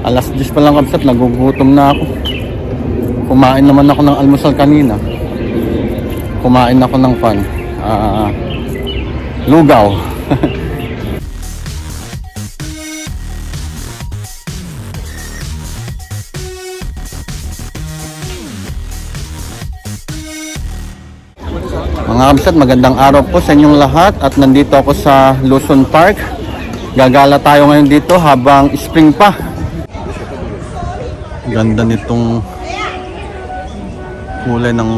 Alas 10 pa lang kapsat, nagugutom na ako. Kumain naman ako ng almusal kanina. Kumain ako ng pan. Ah, lugaw. Mga kapsat, magandang araw po sa inyong lahat at nandito ako sa Luzon Park. Gagala tayo ngayon dito habang spring pa. Ganda nitong kulay ng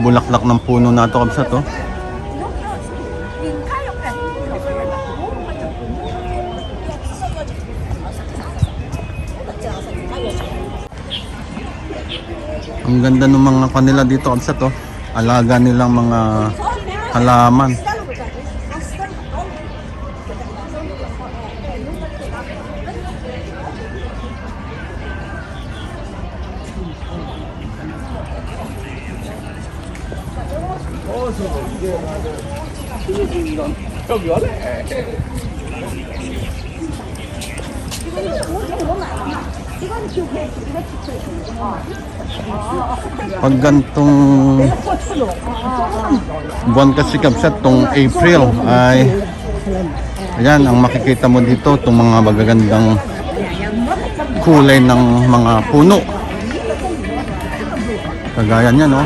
bulaklak ng puno na ito kapsat oh. Ang ganda ng mga kanila dito kapsat oh. Alaga nilang mga halaman. Pag gantong buwan kasi kapsat tong April ay ayan ang makikita mo dito itong mga magagandang kulay ng mga puno. Kagaya niya no?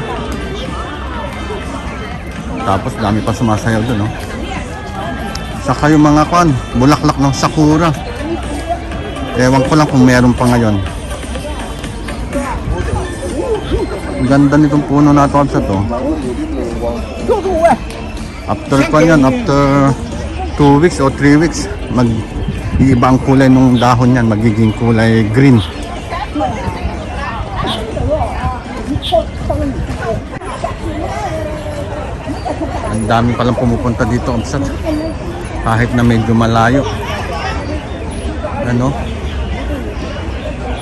Tapos dami pa sumasayaw doon no? Saka yung mga kwan bulaklak ng sakura. Ewan ko lang kung meron pa ngayon Ganda nitong puno na ito sa to. After pa yan, after 2 weeks o 3 weeks, mag iiba ang kulay ng dahon yan, magiging kulay green. Ang dami palang pumupunta dito, Amsat. Kahit na medyo malayo. Ano?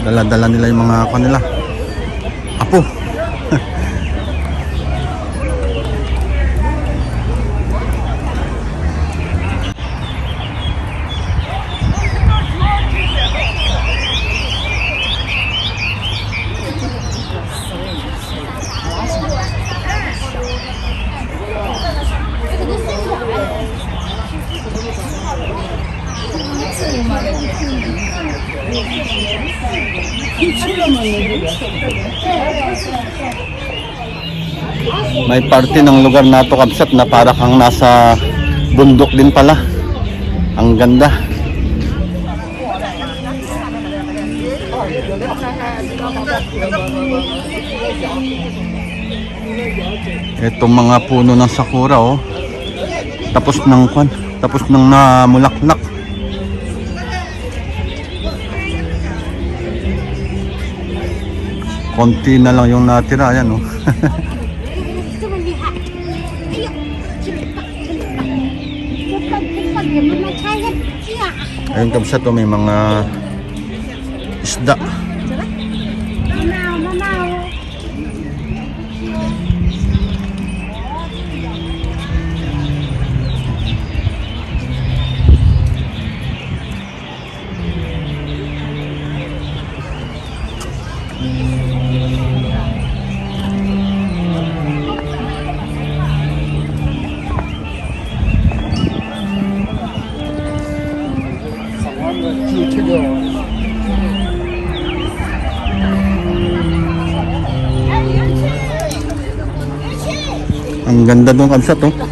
Dala-dala nila yung mga kanila. Apo! May parte ng lugar na to kapsat na para kang nasa bundok din pala. Ang ganda. Itong mga puno ng sakura oh. Tapos ng kwan, tapos ng namulaklak. Konti na lang yung natira, ayan oh. 啊！Ayun kapsat oh, may mga isda. ganda nung kamsat, no? Punta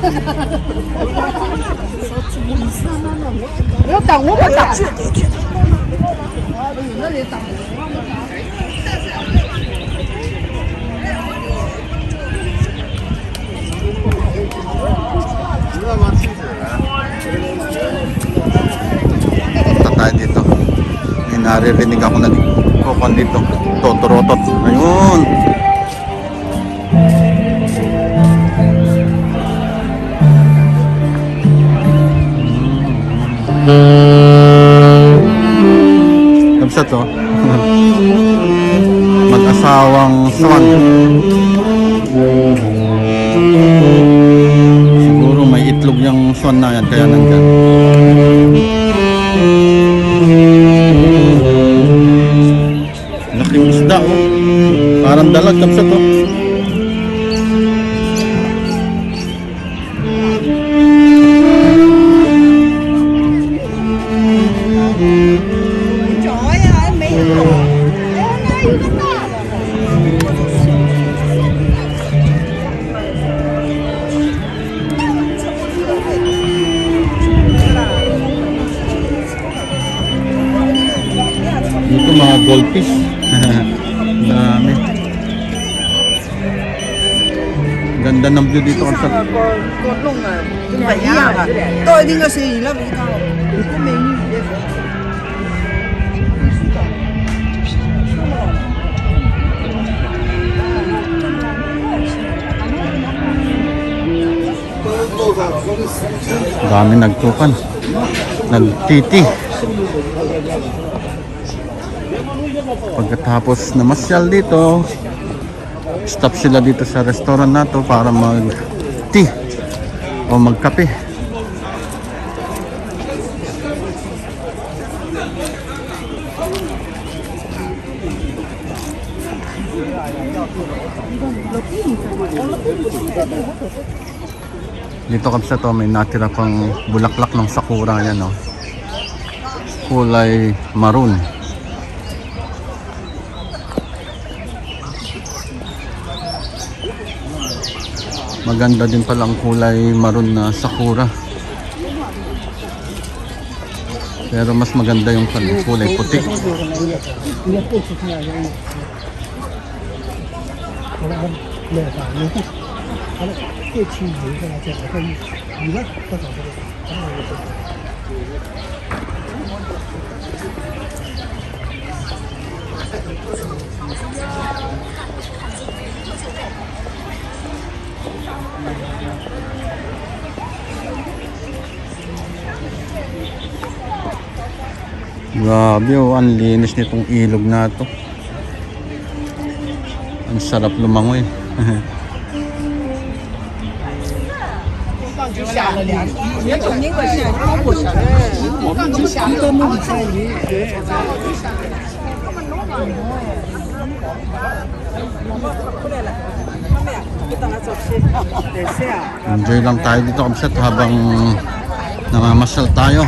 tayo dito. May naririnig ako na kukuan dito. Totorotot. Ayun! Kapsat to. Mag-asawang swan. Siguro may itlog yung swan na yan kaya nandyan. Ganda oh. Parang dalag kapsa to. Goldfish. Dami. Ganda ng view dito không phải ý à tôi đi ngồi xì lắm cái tao cái mình Dami nagtukan. Nagtiti. Pagkatapos na masyal dito, stop sila dito sa restaurant na to para mag tea o magkape. Dito kapsa to may natira pang bulaklak ng sakura yan no. Kulay maroon. Maganda din pala ang kulay maroon na sakura. Pero mas maganda yung kulay puti. Grabe oh, ang linis nitong ilog na to. Ang sarap lumangoy. Enjoy lang tayo dito kamsat habang namamasal tayo.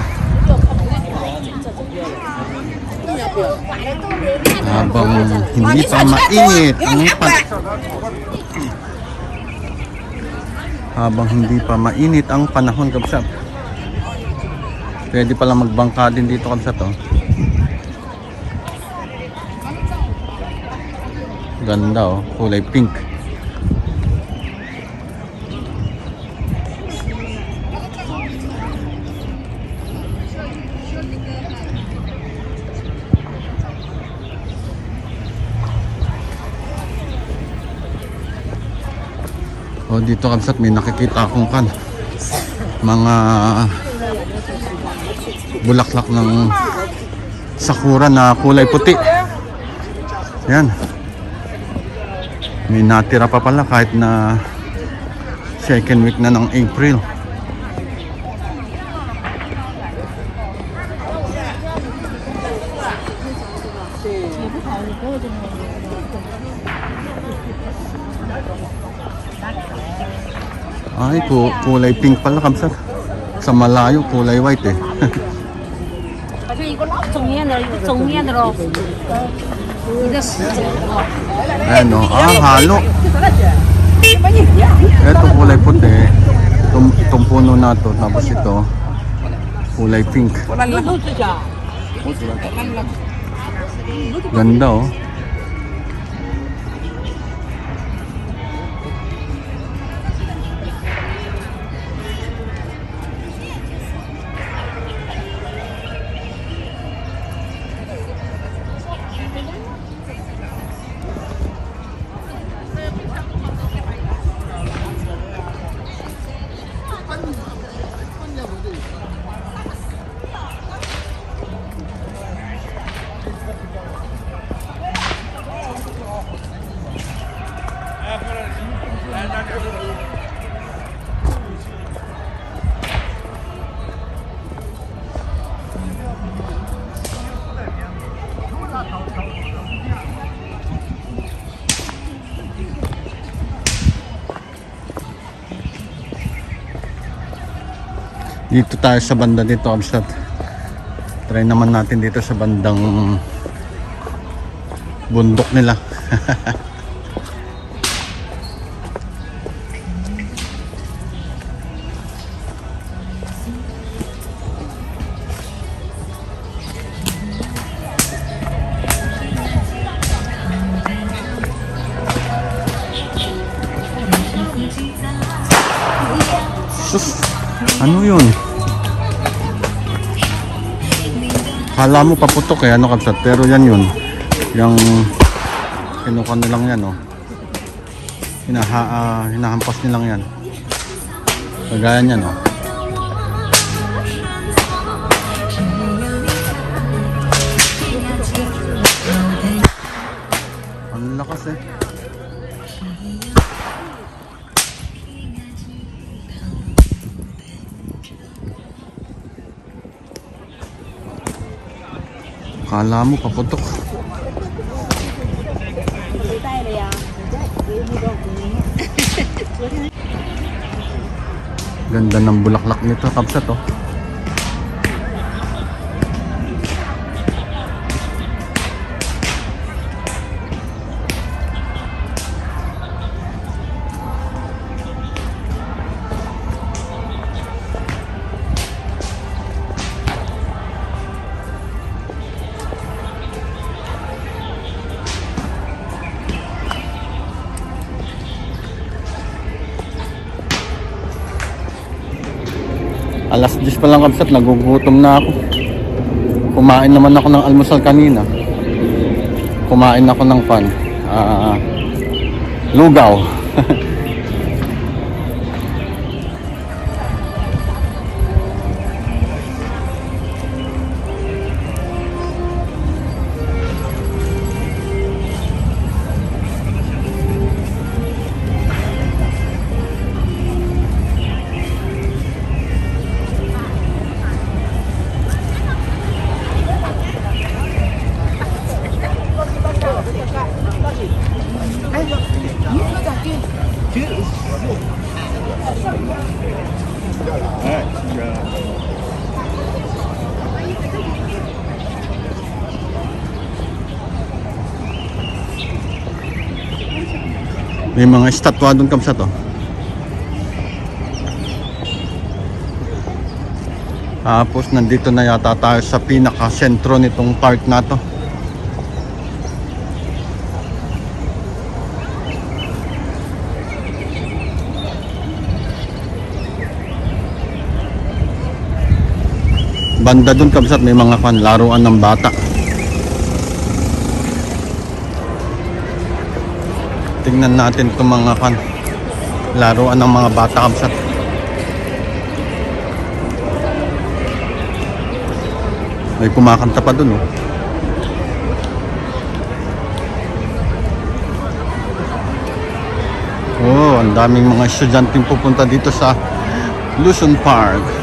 Habang hindi pa mainit ang pan Habang hindi pa mainit ang panahon kamsat. Pwede pala magbangka din dito kamsat oh. Ganda oh, kulay pink. O dito kamsat may nakikita akong kan mga bulaklak ng sakura na kulay puti. Yan. May natira pa pala kahit na second week na ng April. bahay ko kulay pink pala kamsat. Sa malayo kulay white eh. Ayan o. Ah, halo. Ito kulay puti. Itong, itong puno na to. Tapos ito kulay pink. Ganda oh. Dito tayo sa banda dito, Amstad. Try naman natin dito sa bandang bundok nila. Kala mo paputok eh, ano kapsat, pero yan yun. Yung kinuha nilang yan, oh. Hinaha, ah, hinahampas nilang yan. Kagaya niyan, oh. Ang lakas eh. Kala mo paputok. Ganda ng bulaklak nito, kapsat oh. Pa lang kapsat, nagugutom na ako. Kumain naman ako ng almusal kanina. Kumain ako ng pan. Ah, lugaw. May mga estatwa doon kapsat oh. Tapos nandito na yata tayo sa pinaka-sentro nitong park na to. Banda doon kabsat may mga kan laruan ng bata. Tingnan natin itong mga kan laruan ng mga bata kabsat. May kumakanta pa doon oh. Oh, ang daming mga estudyanteng pupunta dito sa Luzon Park.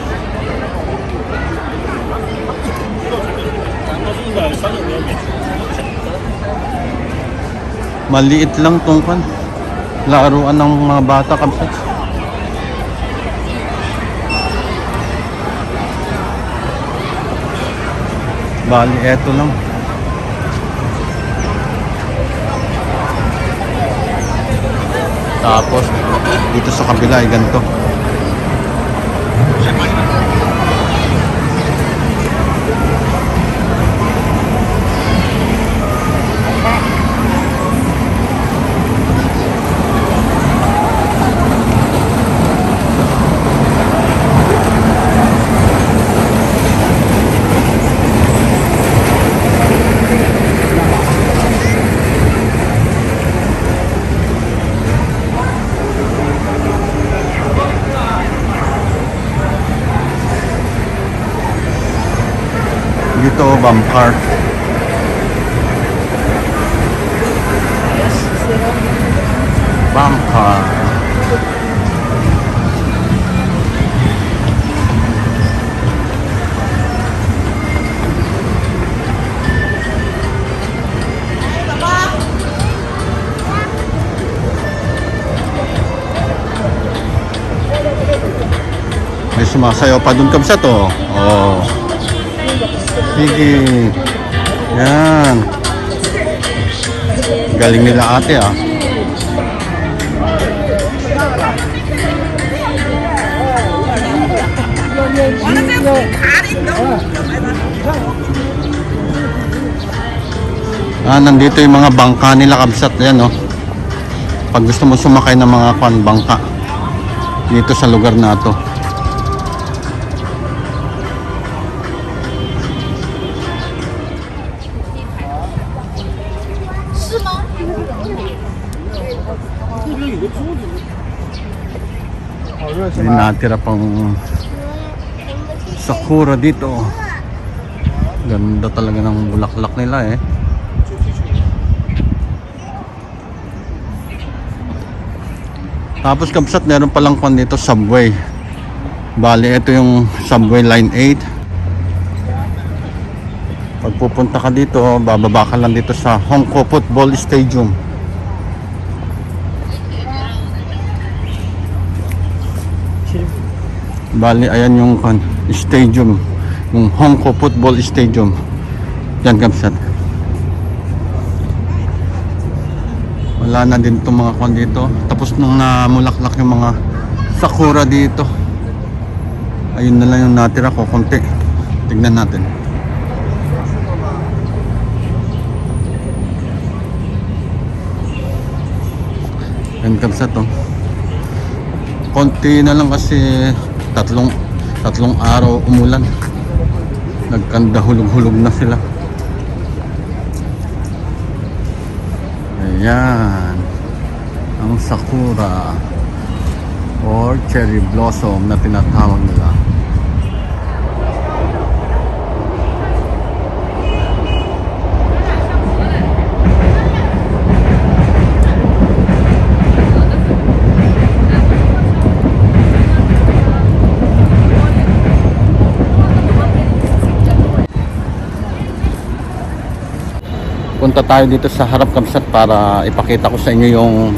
Maliit lang tong kan. Laruan ng mga bata kapsat. Bali, eto lang. Tapos, dito sa kabila ay ganito. Dito, Bamcar. Bamcar. May Sumasayaw pa dun kabsat oh. Oh. Sige. Yan. Galing nila ate ah. Ah, nandito yung mga bangka nila kabsat yan oh. Pag gusto mo sumakay ng mga kwan bangka dito sa lugar na to. May natira pang sakura dito. Ganda talaga ng bulaklak nila eh. Tapos kapsat meron palang kwan dito subway. Bali ito yung subway line 8. Pag pupunta ka dito, bababa ka lang dito sa Hongko Football Stadium. Bali, ayan yung kan, stadium. Yung Hongko Football Stadium. Yan, Kamsat. Wala na din itong mga kwan dito. Tapos nung namulaklak yung mga sakura dito. Ayun na lang yung natira ko, konti. Tignan natin. Yan, Kamsat, oh. Konti na lang kasi tatlong tatlong araw umulan. Nagkanda hulog-hulog na sila. Ayan. Ang sakura or cherry blossom na tinatawag nila. Punta tayo dito sa harap kamsat para ipakita ko sa inyo yung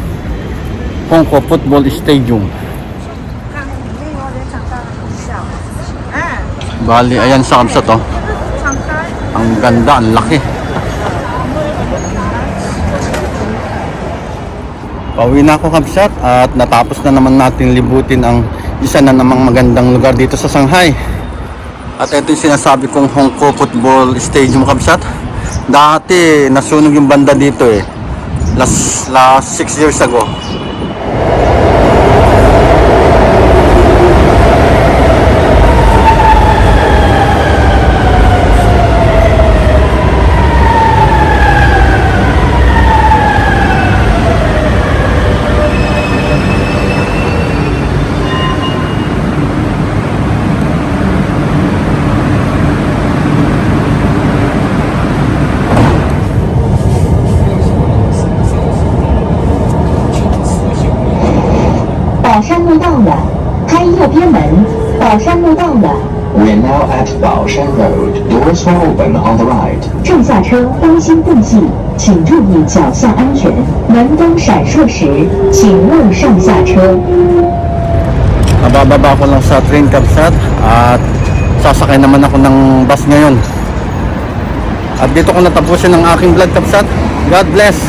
Hongko Football Stadium. Bali, ayan sa kamsat oh. Ang ganda, ang laki. Pauwi na ako kamsat at natapos na naman natin libutin ang isa na namang magandang lugar dito sa Shanghai. At ito yung sinasabi kong Hongko Football Stadium kamsat. Dati nasunog yung banda dito eh. Last last 6 years ago. 宝山路到了，开右边门。宝山路到了， We're now at Baoshan Road. Doors will open on the right. 正下车当心共济，请注意脚下安全。门灯闪烁时，请勿上下车。 Nabababa ko lang sa train kapsat at sasakay naman ako ng bus ngayon. At dito ko natapusin ang aking vlog kapsat. God bless!